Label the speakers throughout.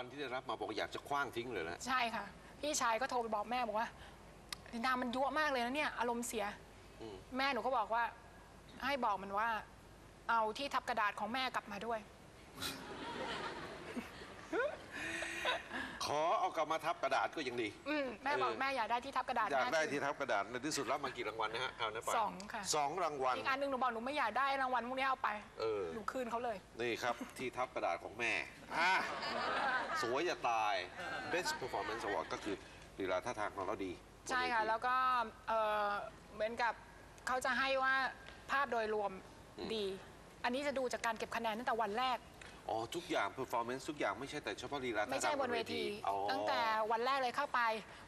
Speaker 1: วัลที่ได้รับมาบอกอยากจะคว้างทิ้งเลยนะ
Speaker 2: ใช่ค่ะ พี่ชายก็โทรไปบอกแม่บอกว่าลินดามันยั่วมากเลยนะเนี่ย อารมณ์เสีย
Speaker 1: อืม
Speaker 2: แม่หนูก็บอกว่า ให้บอกมันว่า เอาที่ทับกระดาษของแม่กลับมาด้วย
Speaker 1: ขอเอากลับมาทับกระดาษก็ยังดี
Speaker 2: อืมแม่บอก
Speaker 1: เออ
Speaker 2: แม่อยากได้ที่ทับกระดาษ
Speaker 1: อยาก
Speaker 2: แม่
Speaker 1: ได้
Speaker 2: ถือ
Speaker 1: ที่ทับกระดาษในที่สุดรับมากี่รางวัลนะฮะคราวนั้นไป
Speaker 2: สองค่ะ
Speaker 1: สองรางวัล
Speaker 2: อีกอันหนึงหนูบอกหนูไม่อยากได้รางวัลพวกนี้เอาไป
Speaker 1: เออ
Speaker 2: หนูคืนเขาเลย
Speaker 1: นี่ครับ ที่ทับกระดาษของแม่อะ สวยจะตาย best performance award ก็คือลีลาท่าทางของเราดี
Speaker 2: ใช่ค่ะแล้วก็เอ่อเหมือนกับเขาจะให้ว่าภาพโดยรวมดี อันนี้จะดูจากการเก็บคะแนนตั้งแต่วันแรก
Speaker 1: อ๋อ ทุกอย่าง performance ทุกอย่างไม่ใช่แต่เฉพาะลีลาท่า
Speaker 2: ไม่ใช่
Speaker 1: ทาง
Speaker 2: บนเวที
Speaker 1: อ๋อ
Speaker 2: ตั้งแต่วันแรกเลยเข้าไป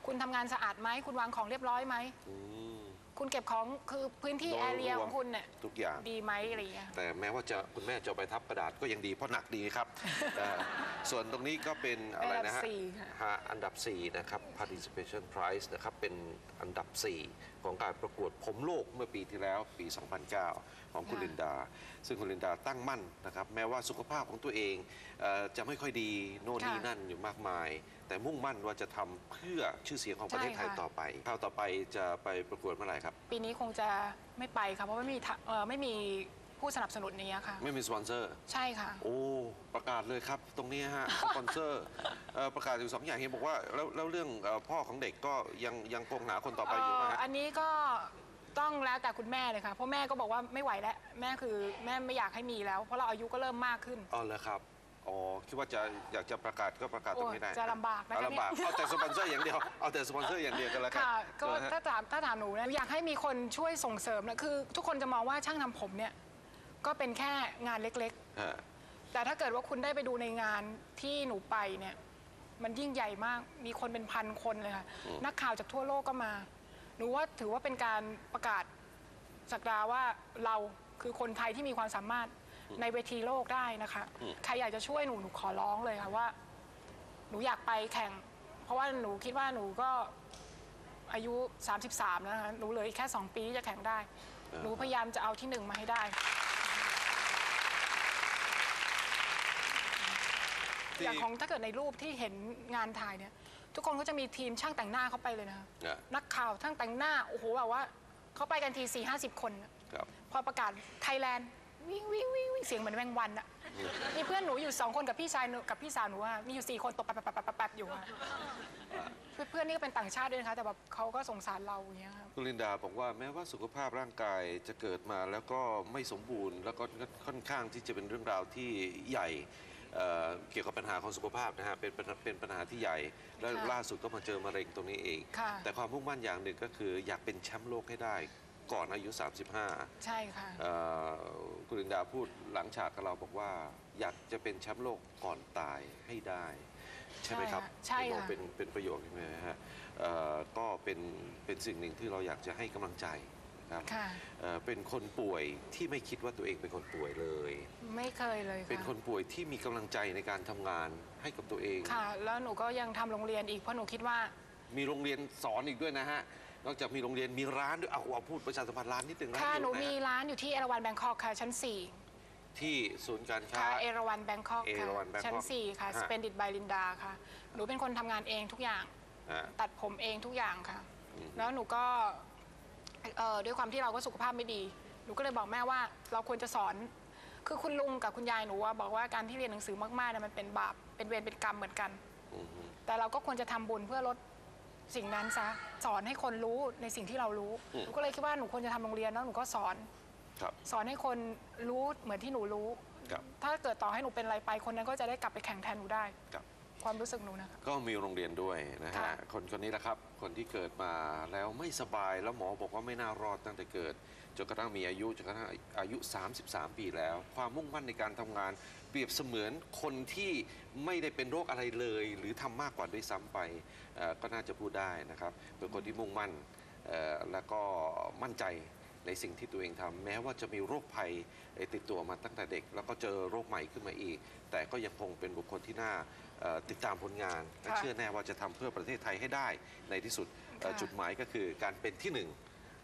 Speaker 2: คุณทำงานสะอาดไหม คุณวางของเรียบร้อยไหม
Speaker 1: อืม
Speaker 2: คุณเก็บของคือพื้นที่
Speaker 1: โดย
Speaker 2: แอเรีย
Speaker 1: รวม
Speaker 2: ของคุณเนี่ย
Speaker 1: ทุกอย่าง
Speaker 2: ดีไหมอะไรอย่างเงี้ย
Speaker 1: แต่แม้ว่าจะคุณแม่จะเอาไปทับกระดาษก็ยังดีเพราะหนักดีครับ เอ่อส่วนตรงนี้ก็เป็นอะไรนะฮะ
Speaker 2: อันดับสี่ค่ะ
Speaker 1: ฮะอันดับ 4 นะครับ participation prize นะครับ เป็นอันดับ 4 ของการประกวดผมโลกเมื่อปีที่แล้วปี 2009 ของคุณลินดา ซึ่งคุณลินดาตั้งมั่นนะครับ แม้ว่าสุขภาพของตัวเองเออจะไม่ค่อยดีโน่นนี่
Speaker 2: ค่ะ
Speaker 1: นั่นอยู่มากมายแต่มุ่งมั่นว่าจะทำเพื่อชื่อเสียงของประเทศไทย
Speaker 2: ใช่ค่ะ
Speaker 1: ต่อไปคราวต่อไปจะไปประกวดเมื่อไหร่ครับ
Speaker 2: ปีนี้คงจะไม่ไปค่ะ เพราะว่าไม่มีทะเอ่อไม่มีผู้สนับสนุนนี้ค่ะ
Speaker 1: ไม่มีสปอนเซอร์
Speaker 2: ใช่ค่ะ
Speaker 1: โอ้ ประกาศเลยครับ ตรงนี้ฮะ สปอนเซอร์เอ่อประกาศอยู่สองอย่างเห็นบอกว่าแล้วแล้วเรื่องเอ่อพ่อของเด็กก็ยังยังคงหาคนต่อไปอยู่นะ
Speaker 2: เอ่อ
Speaker 1: ฮะ
Speaker 2: อันนี้ก็ต้องแล้วแต่คุณแม่เลยค่ะ เพราะแม่ก็บอกว่าไม่ไหวแล้ว แม่คือแม่ไม่อยากให้มีแล้ว เพราะเราอายุก็เริ่มมากขึ้น
Speaker 1: อ๋อเหรอครับ อ๋อคิดว่าจะอยากจะประกาศก็ประกาศตรงนี้ได้
Speaker 2: โอ้จะลำบากนะคะ
Speaker 1: เอาลำบาก
Speaker 2: เนี่ย
Speaker 1: เอาแต่สปอนเซอร์อย่างเดียวเอาแต่สปอนเซอร์อย่างเดียวก็แล้วกัน
Speaker 2: ค่ะก็
Speaker 1: เหรอฮะ
Speaker 2: ถ้าถามถ้าถามหนูนะอยากให้มีคนช่วยส่งเสริมนะคือ ทุกคนจะมองว่าช่างทำผมเนี่ยก็เป็นแค่งานเล็ก
Speaker 1: ฮะ
Speaker 2: ๆ แต่ถ้าเกิดว่าคุณได้ไปดูในงานที่หนูไปเนี่ยมันยิ่งใหญ่มากมีคนเป็นพันคนเลยค่ะนักข่าวจากทั่วโลกก็มาหนูว่าถือว่าเป็นการประกาศสักดาว่าเราคือคนไทยที่มีความสามารถ ในเวทีโลกได้นะคะ ใครอยากจะช่วยหนูหนูขอร้องเลยค่ะว่า หนูอยากไปแข่ง เพราะว่าหนูคิดว่าหนูก็อายุ 33 แล้วนะคะหนูเหลืออีกแค่ 2 ปีที่จะแข่งได้
Speaker 1: อ่า
Speaker 2: หนูพยายามจะเอาที่หนึ่งมาให้ได้
Speaker 1: ที่
Speaker 2: อย่างของถ้าเกิดในรูปที่เห็นงานถ่ายเนี่ย ทุกคนก็จะมีทีมช่างแต่งหน้าเข้าไปเลยนะคะ
Speaker 1: นะ
Speaker 2: นักข่าวช่างแต่งหน้า โอ้โหแบบว่าเขาไปกันที4 5 0คนน่ะ
Speaker 1: ครับ
Speaker 2: พอประกาศไทยแลนด์ วิ่งวิ่งวิ่งวิ่งเสียงเหมือนแมงวันอะมีเพื่อนหนูอยู่สองคนกับพี่ชายหนูกับพี่สาวหนูอะมีอยู่สี่คนตกแป๊บแป๊บแป๊บแป๊บแป๊บอยู่อะเพื่อนๆนี่ก็เป็นต่างชาติด้วยนะคะแต่แบบเขาก็สงสารเราอย่างเงี้ยครับ
Speaker 1: คุณลินดาบอกว่าแม้ว่าสุขภาพร่างกายจะเกิดมาแล้วก็ไม่สมบูรณ์ แล้วก็ค่อนข้างที่จะเป็นเรื่องราวที่ใหญ่เอ่อเกี่ยวกับปัญหาของสุขภาพนะฮะเป็นปัญหาเป็นปัญหาที่ใหญ่ และ
Speaker 2: ค่ะ
Speaker 1: ล่าสุดก็มาเจอมะเร็งตรงนี้เอง
Speaker 2: ค่ะ
Speaker 1: แต่ความมุ่งมั่นอย่างหนึ่งก็คืออยากเป็นแชมป์โลกให้ได้ ก่อนอายุ 35
Speaker 2: ใช่ค่ะ
Speaker 1: เอ่อคุณลินดาพูดหลังฉากกับเราบอกว่า อยากจะเป็นแชมป์โลกก่อนตายให้ได้ ใช่ไหมครับ
Speaker 2: ใช่ค่ะ
Speaker 1: เห็นบอกเป็นเป็นประโยคใช่ไหมฮะเอ่อก็เป็นเป็นสิ่งหนึ่งที่เราอยากจะให้กำลังใจนะครับ
Speaker 2: ค่ะ
Speaker 1: เอ่อเป็นคนป่วยที่ไม่คิดว่าตัวเองเป็นคนป่วยเลย
Speaker 2: ไม่เคยเลยค่ะ
Speaker 1: เป็นคนป่วยที่มีกำลังใจในการทำงานให้กับตัวเอง
Speaker 2: ค่ะ แล้วหนูก็ยังทำโรงเรียนอีกเพราะหนูคิดว่า
Speaker 1: มีโรงเรียนสอนอีกด้วยนะฮะ นอกจากมีโรงเรียนมีร้านด้วยเอาเอาพูดประชาสัมพันธ์ร้านนิดนึงร้าน
Speaker 2: ค่ะ
Speaker 1: อยู่
Speaker 2: หนู
Speaker 1: ไหน
Speaker 2: มี
Speaker 1: ฮะ
Speaker 2: ร้านอยู่ที่เอราวันแบงคอกค่ะ ชั้น
Speaker 1: ที่ศูนย์การ
Speaker 2: 4
Speaker 1: ค้า
Speaker 2: ค่ะ เอราวันแบงคอก
Speaker 1: เอ
Speaker 2: ค่ะ
Speaker 1: ราวัณ Bangkok
Speaker 2: ชั้น 4 ค่ะ
Speaker 1: ฮะ
Speaker 2: Splendid by Linda ค่ะ หนูเป็นคนทำงานเองทุกอย่าง
Speaker 1: ฮะ
Speaker 2: ตัดผมเองทุกอย่างค่ะ
Speaker 1: อืม
Speaker 2: แล้วหนูก็เอ่อด้วยความที่เราก็สุขภาพไม่ดี หนูก็เลยบอกแม่ว่า เราควรจะสอน คือคุณลุงกับคุณยายหนูว่าบอกว่าการที่เรียนหนังสือมากๆเนี่ยมันเป็นบาป เป็นเวรเป็นกรรมเหมือนกัน
Speaker 1: อืมฮึ
Speaker 2: แต่เราก็ควรจะทำบุญเพื่อลด สิ่งนั้นซะสอนให้คนรู้ในสิ่งที่เรารู้หนูก็เลยคิดว่าหนูควรจะทำโรงเรียนแล้วหนูก็สอน
Speaker 1: ครับ
Speaker 2: สอนให้คนรู้เหมือนที่หนูรู้
Speaker 1: ครับ
Speaker 2: ถ้าเกิดต่อให้หนูเป็นอะไรไปคนนั้นก็จะได้กลับไปแข่งแทนหนูได้
Speaker 1: ครับ
Speaker 2: ความรู้สึกหนูนะคะ
Speaker 1: ก็มีโรงเรียนด้วยนะฮะ
Speaker 2: ค่ะ
Speaker 1: คนคนนี้แหละครับ คนที่เกิดมาแล้วไม่สบายแล้วหมอบอกว่าไม่น่ารอดตั้งแต่เกิดจนกระทั่งมีอายุจนกระทั่งอายุ 33 ปีแล้ว ความมุ่งมั่นในการทำงาน เปรียบเสมือนคนที่ไม่ได้เป็นโรคอะไรเลย หรือทำมากกว่าด้วยซ้ำไปเอ่อก็น่าจะพูดได้นะครับเป็นคนที่มุ่งมั่นเอ่อแล้วก็มั่นใจ ในสิ่งที่ตัวเองทำแม้ว่าจะมีโรคภัยเอ่อติดตัวมาตั้งแต่เด็ก แล้วก็เจอโรคใหม่ขึ้นมาอีก แต่ก็ยังคงเป็นบุคคลที่น่าเอ่อติดตามผลงานและ
Speaker 2: ค่ะ
Speaker 1: เชื่อแน่ว่าจะทำเพื่อประเทศไทยให้ได้ในที่สุดเอ่อ
Speaker 2: ค่ะ
Speaker 1: จุดหมายก็คือการเป็นที่หนึ่ง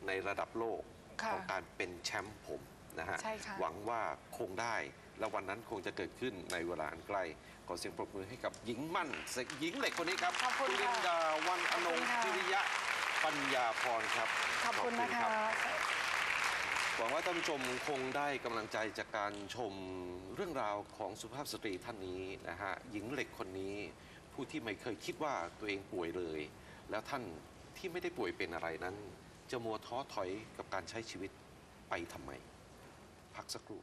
Speaker 1: ในระดับโลก
Speaker 2: ค่ะ
Speaker 1: ของการเป็นแชมป์ผมนะฮะ
Speaker 2: ใช่ค่ะ
Speaker 1: หวังว่าคงได้และวันนั้นคงจะเกิดขึ้นในเวลาอันใกล้ขอเสียงปรบมือให้กับหญิงมั่นหญิงเหล็กคนนี้ครับ
Speaker 2: ขอบคุณ
Speaker 1: ลิน
Speaker 2: ค่ะ
Speaker 1: ดาวันอนง
Speaker 2: ขอบคุณค่ะ
Speaker 1: พิริยะปัญญาพรครับ
Speaker 2: ขอบคุณนะคะ
Speaker 1: รับ หวังว่าท่านผู้ชมคงได้กำลังใจจากการชมเรื่องราวของสุภาพสตรีท่านนี้นะฮะหญิงเหล็กคนนี้ ผู้ที่ไม่เคยคิดว่าตัวเองป่วยเลย แล้วท่านที่ไม่ได้ป่วยเป็นอะไรนั้น จะมัวท้อถอยกับการใช้ชีวิตไปทำไม พักสักครู่